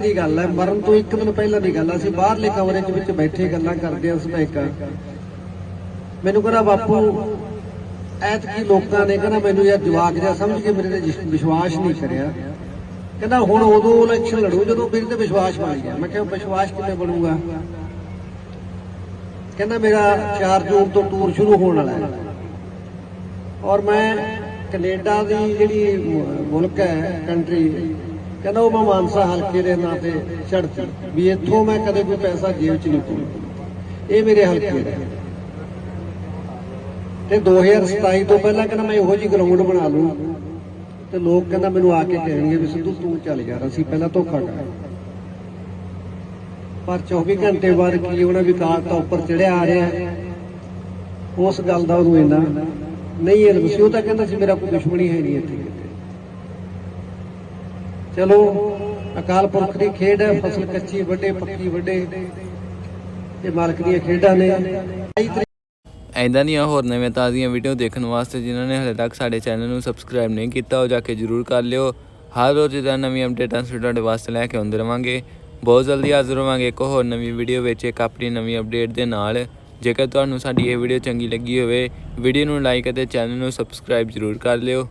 ਦੀ ਗੱਲ ਹੈ, ਮਰਨ ਤੋਂ ਇੱਕ ਦਿਨ ਪਹਿਲਾਂ ਦੀ ਗੱਲ ਅਸੀਂ ਬਾਹਰਲੇ ਕਮਰੇ ਦੇ ਵਿੱਚ ਬੈਠੇ ਗੱਲਾਂ ਕਰਦੇ ਹਾਂ ਸਮੈਕਾ ਮੈਨੂੰ ਕਹਿੰਦਾ, ਬਾਪੂ, ਐਤਕੀ ਲੋਕਾਂ ਨੇ ਕਹਿੰਦਾ, ਮੈਨੂੰ ਯਾਰ ਜਵਾਕ ਜਿਹਾ ਸਮਝ ਕੇ ਮੇਰੇ ਤੇ ਵਿਸ਼ਵਾਸ ਨਹੀਂ ਕਰਿਆ। ਕਹਿੰਦਾ, ਹੁਣ ਉਦੋਂ ਇਲੈਕਸ਼ਨ ਲੜੂ, ਜਦੋਂ ਮੇਰੇ ਤੇ ਵਿਸ਼ਵਾਸ ਬਣ ਗਿਆ। ਮੈਂ ਕਿਹਾ, ਵਿਸ਼ਵਾਸ ਕਿਵੇਂ ਬਣੂਗਾ? ਕਹਿੰਦਾ, ਮੇਰਾ 4 ਜੂਨ ਤੋਂ ਟੂਰ ਸ਼ੁਰੂ ਹੋਣ ਵਾਲਾ ਹੈ। ਔਰ ਮੈਂ ਕੈਨੇਡਾ ਦੀ ਜਿਹੜੀ ਮੁਲਕ ਹੈ ਕੰਟਰੀ ਕਹਿੰਦਾ ਉਹ ਮੈਂ ਮਾਨਸਾ ਹਲਕੇ ਦੇ ਨਾਂ ਤੇ ਛੱਡਤੀ ਵੀ ਇੱਥੋਂ ਮੈਂ ਕਦੇ ਕੋਈ ਪੈਸਾ ਜੇਬ 'ਚ ਨਹੀਂ ਪਾਉਂਦਾ ਇਹ ਮੇਰੇ ਹਲਕੇ ਦਾ। ਹੈ। ਤੇ 2027 ਤੋਂ ਪਹਿਲਾਂ ਕਹਿੰਦਾ ਮੈਂ ਇਹੋ ਜੀ ਗਰਾਊਂਡ ਬਣਾ ਲੂੰ। ਤੇ ਲੋਕ ਕਹਿੰਦਾ ਮੈਨੂੰ ਆ ਕੇ ਕਹਿਣਗੇ ਵੀ ਸਿੱਧੂ, ਤੂੰ ਚੱਲ ਯਾਰ ਅਸੀਂ ਪਹਿਲਾਂ ਧੋਖਾ ਕਰ। ਪਰ 24 ਘੰਟੇ ਬਾਅਦ ਕੀ ਹੋਣਾ ਵਿਕਾਸ ਕਾਲ ਤਾਂ ਉੱਪਰ ਚੜਿਆ ਆ ਰਿਹਾ। ਉਸ ਗੱਲ ਦਾ ਉਹਨੂੰ ਇੰਨਾ ਨਹੀਂ ਇਲਮ ਸੀ। ਉਹ ਤਾਂ ਕਹਿੰਦਾ ਸੀ, ਮੇਰਾ ਕੋਈ ਦੁਸ਼ਮਣੀ ਹੈ ਨਹੀਂ ਇੱਥੇ। ਚਲੋ, ਅਕਾਲ ਪੁਰਖ ਦੀ ਖੇਡ ਹੈ ਫਸਲ ਕੱਚੀ ਵੱਡੇ ਪੱਕੀ ਵੱਡੇ ਇਹ ਮਾਲਕ ਦੀਆਂ ਖੇਡਾਂ ਨੇ। ਐਂਦਾ ਦੀਆਂ ਹੋਰ ਨਵੇਂ ਤਾਜ਼ੀਆਂ ਵੀਡੀਓ ਦੇਖਣ ਵਾਸਤੇ ਜਿਨ੍ਹਾਂ ਨੇ ਹਲੇ ਤੱਕ ਸਾਡੇ ਚੈਨਲ ਨੂੰ ਸਬਸਕ੍ਰਾਈਬ ਨਹੀਂ ਕੀਤਾ, ਉਹ ਜਾ ਕੇ ਜਰੂਰ ਕਰ ਲਿਓ। ਹਰ ਰੋਜ਼ ਦਾ ਨਵੀਂ ਅਪਡੇਟਾਂ ਅਸੀਂ ਤੁਹਾਡੇ ਵਾਸਤੇ ਲੈ ਕੇ ਆਉਂਦੇ ਰਵਾਂਗੇ। ਬਹੁਤ ਜਲਦੀ ਹਾਜ਼ਰ ਹੋਵਾਂਗੇ ਇੱਕ ਹੋਰ ਨਵੀਂ ਵੀਡੀਓ ਵਿੱਚ, ਇੱਕ ਆਪਣੀ ਨਵੀਂ ਅਪਡੇਟ ਦੇ ਨਾਲ। ਜੇਕਰ ਤੁਹਾਨੂੰ ਸਾਡੀ ਇਹ ਵੀਡੀਓ ਚੰਗੀ ਲੱਗੀ ਹੋਵੇ, ਵੀਡੀਓ ਨੂੰ ਲਾਈਕ ਅਤੇ ਚੈਨਲ ਨੂੰ ਸਬਸਕ੍ਰਾਈਬ ਜਰੂਰ ਕਰ ਲਿਓ।